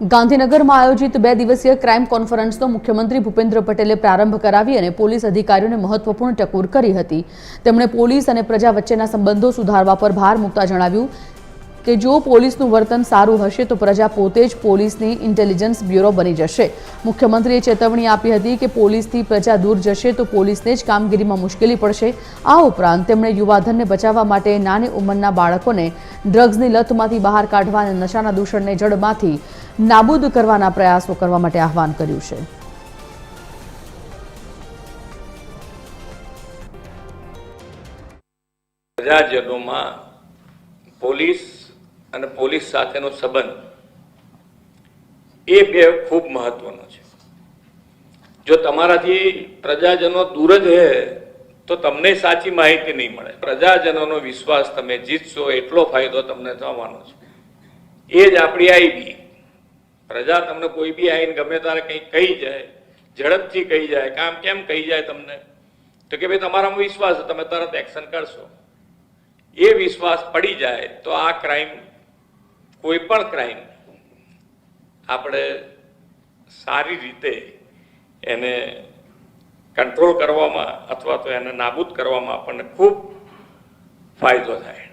ગાંધીનગરમાં આયોજિત બે દિવસીય ક્રાઇમ કોન્ફરન્સનો મુખ્યમંત્રી ભૂપેન્દ્ર પટેલે પ્રારંભ કરાવી અને પોલીસ અધિકારીઓને મહત્વપૂર્ણ ટકોર કરી હતી. તેમણે પોલીસ અને પ્રજા વચ્ચેના સંબંધો સુધારવા પર ભાર મૂકતા જણાવ્યું કે જો પોલીસનું વર્તન સારું હશે તો પ્રજા પોતે જ પોલીસની ઇન્ટેલિજન્સ બ્યુરો બની જશે. મુખ્યમંત્રીએ ચેતવણી આપી હતી કે પોલીસથી પ્રજા દૂર જશે તો પોલીસને જ કામગીરીમાં મુશ્કેલી પડશે. આ ઉપરાંત તેમણે યુવાધનને બચાવવા માટે નાની ઉંમરના બાળકોને ડ્રગ્સની લતમાંથી બહાર કાઢવા અને નશાના દૂષણને જડમાંથી નાબૂદ કરવાના પ્રયાસો કરવા માટે આહવાન કર્યું છે. પ્રજાજનોમાં પોલીસ અને પોલીસ સાથેનો સંબંધ એ બે ખૂબ મહત્વનો છે. જો તમારાથી પ્રજાજનો દૂર જ રહે તો તમને સાચી માહિતી નહીં મળે. પ્રજાજનોનો વિશ્વાસ તમે જીતશો એટલો ફાયદો તમને થવાનો છે. એ જ આપણી આઈબી પ્રજા તમને કોઈ બી આવીને ગમે ત્યારે કંઈક કહી જાય, ઝડપથી કહી જાય, કામ કેમ કહી જાય તમને? તો કે ભાઈ તમારામાં વિશ્વાસ તમે તરત એક્શન કરશો. એ વિશ્વાસ પડી જાય તો આ ક્રાઇમ કોઈ પણ ક્રાઇમ આપણે સારી રીતે એને કંટ્રોલ કરવામાં અથવા તો એને નાબૂદ કરવામાં આપણને ખૂબ ફાયદો થાય.